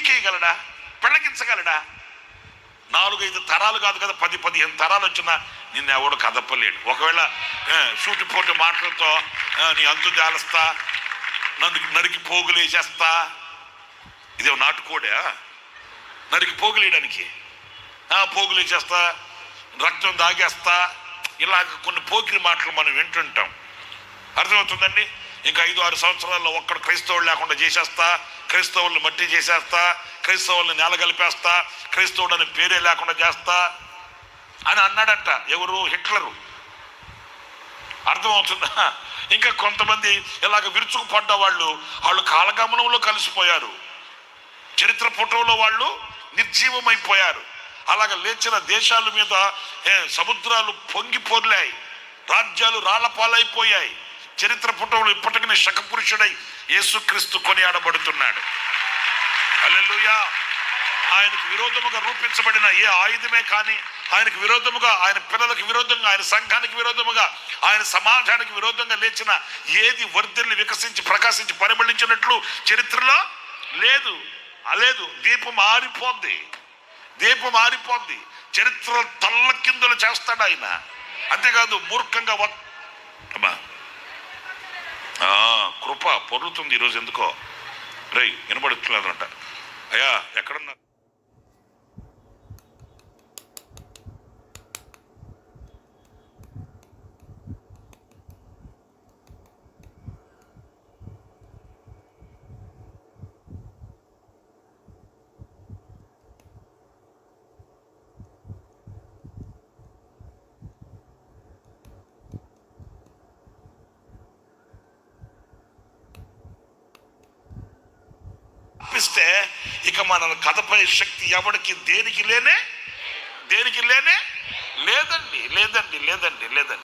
పీకేయగలడా? పెళ్ళగించగలడా? నాలుగైదు తరాలు కాదు కదా పది పదిహేను తరాలు వచ్చినా నిన్ను ఎవడు కదపలేడు. ఒకవేళ ఆ, సూటిపోటి మాటలతో నీ అంతు జాలస్తా నన్ను నరికి పోగులేసేస్తా ఇదే నాటుకోడా? నరికి పోగులేయడానికి పోగులేసేస్తా రక్తం దాగేస్తా. ఇలాగ కొన్ని పోకిరి మాటలు మనం వింటుంటాం. అర్థమవుతుందండి? ఇంకా ఐదు ఆరు సంవత్సరాల్లో ఒక్కడు క్రైస్తవులు లేకుండా చేసేస్తా క్రైస్తవుల్ని మట్టి చేసేస్తా క్రైస్తవుల్ని నేలగలిపేస్తా క్రైస్తవుడు అని పేరే లేకుండా చేస్తా అని అన్నాడంట ఎవరు? హిట్లరు. అర్థమవుతుందా? ఇంకా కొంతమంది ఇలాగ విరుచుకుపడ్డ వాళ్ళు వాళ్ళు కాలగమనంలో కలిసిపోయారు. చరిత్ర పుటంలో వాళ్ళు నిర్జీవమైపోయారు. అలాగ లేచిన దేశాల మీద ఏ, సముద్రాలు పొంగి పొర్లాయి రాజ్యాలు రాళ్ళపాలైపోయాయి. చరిత్ర పుటంలో ఇప్పటికీ శకపురుషుడై యేసుక్రీస్తు కొనియాడబడుతున్నాడు. అల్లెలుయా ఆయనకు విరోధముగా రూపించబడిన ఏ ఆయుధమే కానీ ఆయనకు విరోధముగా ఆయన పిల్లలకు విరోధంగా ఆయన సంఘానికి విరోధముగా ఆయన సమాజానికి విరోధంగా లేచిన ఏది వర్ధిల్లి వికసించి ప్రకాశించి పరిమళించినట్లు చరిత్రలో లేదు అలేదు. లేదు దీపం ఆరిపోద్ది దీపం ఆరిపోద్ది. చరిత్ర తల్ల కిందులు చేస్తాడు ఆయన. అంతేకాదు మూర్ఖంగా పొర్లుతుంది ఈరోజు ఎందుకో? రై వినబడుతులేదంట అయ్యా ఎక్కడున్నా తప్పిస్తే ఇక మన కథపై శక్తి ఎవరికి దేనికి లేనే? దేనికి లేనే? లేదండి లేదండి లేదండి లేదండి.